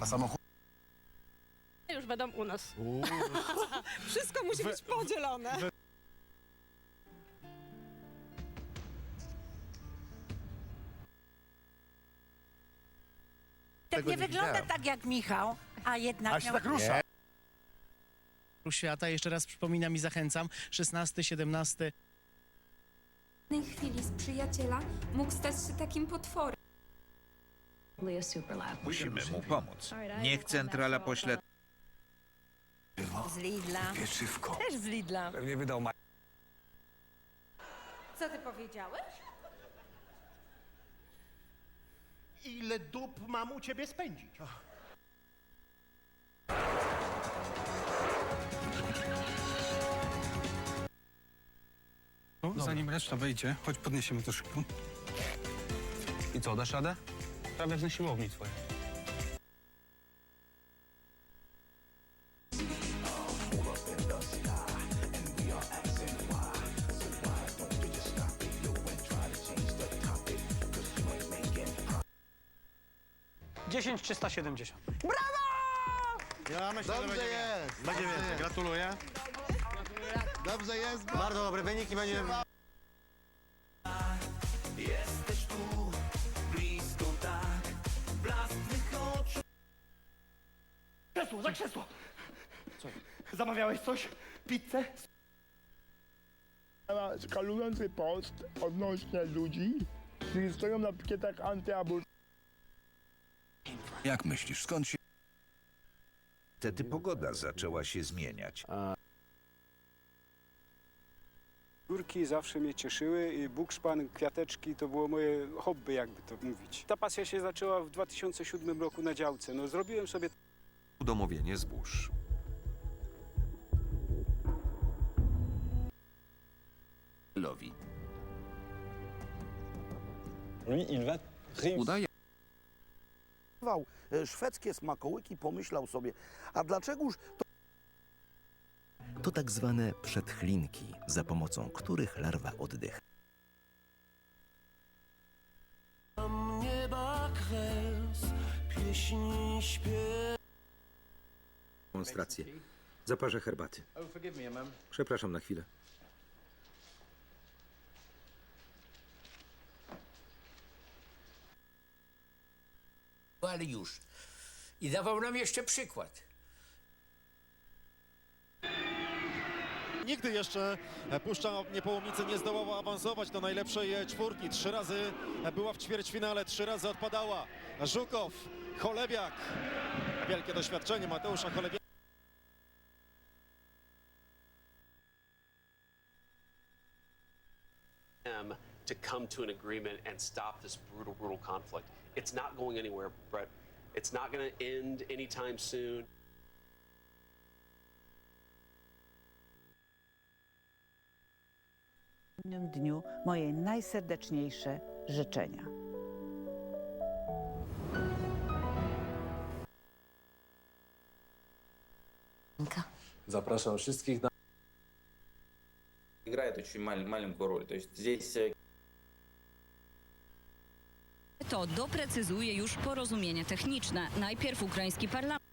A samochód? Już będą u nas. Wszystko musi być podzielone. Tak Tego nie nie wygląda widziałem. tak jak Michał, a jednak A się miał... tak rusza. świata. Jeszcze raz przypominam i zachęcam. 16, 17 W jednej chwili z przyjaciela mógł stać się takim potworem. Musimy mu pomóc. Niech centrala pośle z Lidla. Pieczywko. Też z Lidla. Pewnie wydał ma... Co ty powiedziałeś? Ile dup mam u ciebie spędzić? Zanim reszta wejdzie, chodź podniesiemy to szybko. I co, dasz radę? Prawie jak na siłowni twojej. Dziesięć trzysta siedemdziesiąt. Ja myślę, że Dobrze będzie, jest. będzie dobrze więcej. jest. Gratuluję. Dobrze jest. Bardzo dobry wynik i będzie... Krzesło, za krzesło! Co? Zamawiałeś coś? Pizzę? skalujący post odnośnie ludzi, którzy stoją na pikietach antyaborcyjnych. Jak myślisz, skąd się... Wtedy pogoda zaczęła się zmieniać. Górki zawsze mnie cieszyły i bukszpan, kwiateczki to było moje hobby, jakby to mówić. Ta pasja się zaczęła w 2007 roku na działce. No, zrobiłem sobie Udomowienie zbóż. Lowi. Udaje Szwedzkie smakołyki pomyślał sobie, a dlaczegoż To tak zwane przedchlinki, za pomocą których larwa oddycha. Demonstrację. Zaparzę herbaty. Przepraszam na chwilę. Ale już. I dawał nam jeszcze przykład. Nigdy jeszcze Puszcza Niepołomice nie zdołała awansować do najlepszej czwórki. Trzy razy była w ćwierćfinale, trzy razy odpadała. Żukow, Cholebiak. Wielkie doświadczenie Mateusza Cholebiaka. Them to come to an agreement and stop this brutal, brutal conflict. It's not going anywhere, Brett. It's not going to end anytime soon. Dniu moje najserdeczniejsze życzenia. Zapraszam wszystkich na Играет очень маленькую роль. То есть здесь To doprecyzuje już porozumienie techniczne. Najpierw ukraiński parlament.